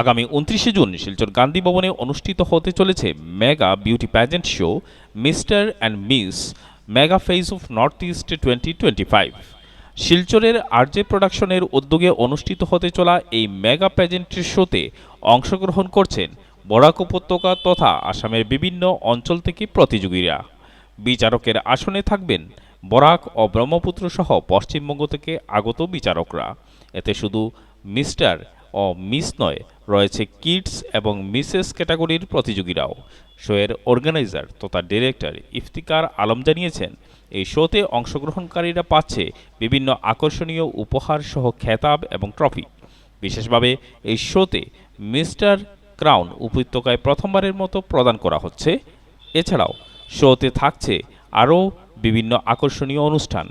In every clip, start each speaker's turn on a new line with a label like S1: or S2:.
S1: আগামী উনত্রিশে জুন শিলচর গান্ধী ভবনে অনুষ্ঠিত হতে চলেছে mega beauty pageant show, mister and miss mega face of north east twenty twenty five. শিলচরের আরজে প্রোডাকশনের উদ্যোগে অনুষ্ঠিত হতে চলা এই মেগা প্যাজেন্টের শোতে অংশগ্রহণ করছেন বরাক উপত্যকা তথা আসামের বিভিন্ন অঞ্চল থেকে প্রতিযোগীরা। বিচারকের আসনে থাকবেন বরাক ও ব্রহ্মপুত্র সহ পশ্চিমবঙ্গ থেকে আগত বিচারকরা। এতে শুধু মিস্টার ও মিস নয়, রয়েছে কিডস এবং মিসেস ক্যাটাগরির প্রতিযোগীরাও। শোয়ের অর্গানাইজার তথা ডিরেক্টর ইফতিকার আলম জানিয়েছেন, এই শোতে অংশগ্রহণকারীরা পাচ্ছে বিভিন্ন আকর্ষণীয় উপহার সহ খেতাব এবং ট্রফি। বিশেষভাবে এই শোতে মিস্টার ক্রাউন উপত্যকায় প্রথমবারের মতো প্রদান করা হচ্ছে। এছাড়াও শোতে থাকছে আরও বিভিন্ন আকর্ষণীয় অনুষ্ঠান।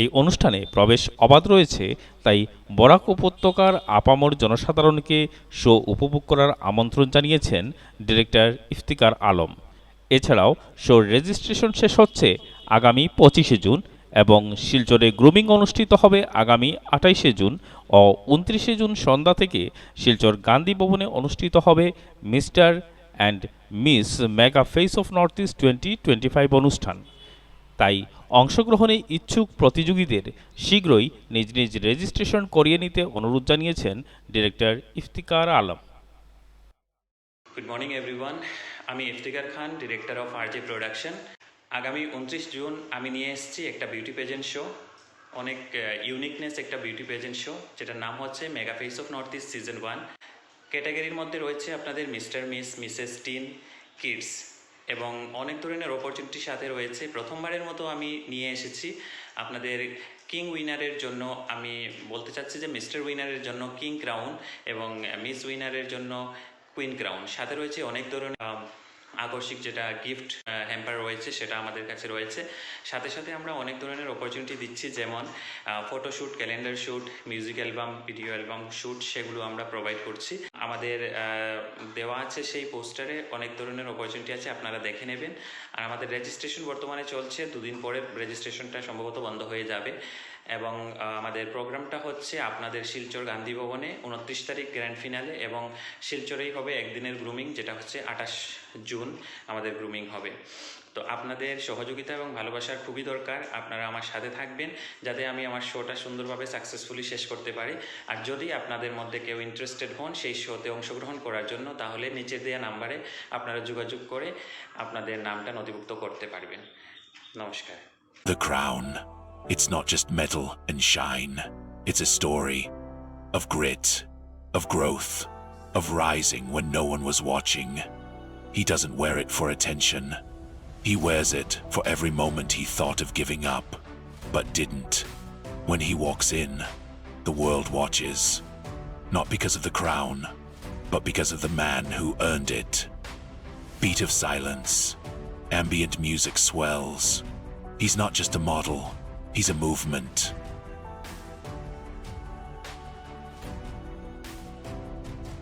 S1: এই অনুষ্ঠানে প্রবেশ অবাধ রয়েছে, তাই বরাক উপত্যকার আপামর জনসাধারণকে শো উপভোগ করার আমন্ত্রণ জানিয়েছেন ডিরেক্টর ইফতিকার আলম। এছাড়াও শোর রেজিস্ট্রেশন শেষ হচ্ছে আগামী পঁচিশে জুন এবং শিলচরে গ্রুমিং অনুষ্ঠিত হবে আগামী আঠাইশে জুন ও উনত্রিশে জুন সন্ধ্যা থেকে শিলচর গান্ধী ভবনে অনুষ্ঠিত হবে mister and miss mega face of north east twenty twenty five অনুষ্ঠান। তাই অংশগ্রহণে ইচ্ছুক প্রতিযোগীদের শীঘ্রই নিজ নিজ রেজিস্ট্রেশন করিয়ে নিতে অনুরোধ জানিয়েছেন director Iftikhar Alam.
S2: Good morning everyone আমি Iftikhar Khan, director of RJ production. আগামী উনত্রিশ জুন আমি নিয়ে এসেছি একটা বিউটি পেজেন্ট শো অনেক ইউনিকনেস একটা বিউটি পেজেন্ট শো যেটার নাম হচ্ছে mega face of north east season one ক্যাটাগরির মধ্যে রয়েছে আপনাদের mister miss Mrs teen kids এবং অনেক ধরনের অপরচুনিটির সাথে রয়েছে। প্রথমবারের মতো আমি নিয়ে এসেছি। আপনাদের কিং উইনারের জন্য আমি বলতে চাচ্ছি যে মিস্টার উইনারের জন্য কিং ক্রাউন এবং মিস উইনারের জন্য কুইন ক্রাউন সাথে রয়েছে অনেক ধরনের আকর্ষিক যেটা গিফট হ্যাম্পার রয়েছে, সেটা আমাদের কাছে রয়েছে। সাথে সাথে আমরা অনেক ধরনের অপরচুনিটি দিচ্ছি, যেমন photoshoot calendar shoot music album video album shoot সেগুলো আমরা প্রোভাইড করছি। আমাদের দেওয়া আছে সেই পোস্টারে অনেক ধরনের অপরচুনিটি আছে, আপনারা দেখে নেবেন। আর আমাদের রেজিস্ট্রেশন বর্তমানে চলছে, দুদিন পরে রেজিস্ট্রেশনটা সম্ভবত বন্ধ হয়ে যাবে। এবং আমাদের প্রোগ্রামটা হচ্ছে আপনাদের শিলচর গান্ধী ভবনে উনত্রিশ তারিখ গ্র্যান্ড ফিনালে এবং শিলচরেই হবে একদিনের গ্রুমিং যেটা হচ্ছে আঠাশ জুন আমাদের গ্রুমিং হবে। তো আপনাদের সহযোগিতা এবং ভালোবাসার খুবই দরকার। আপনারা আমার সাথে থাকবেন যাতে আমি আমার শোটা সুন্দরভাবে সাকসেসফুলি শেষ করতে পারি। আর যদি আপনাদের মধ্যে কেউ ইন্টারেস্টেড হন সেই শোতে অংশগ্রহণ করার জন্য, তাহলে নিচে দেওয়া নাম্বারে আপনারা যোগাযোগ করে আপনাদের নামটা নথিভুক্ত করতে পারবেন। নমস্কার.
S3: It's not just metal and shine. It's a story of grit, of growth, of rising when no one was watching. He doesn't wear it for attention. He wears it for every moment he thought of giving up, but didn't. When he walks in, the world watches. Not because of the crown, but because of the man who earned it. Beat of silence. Ambient music swells. He's not just a model, he's a movement.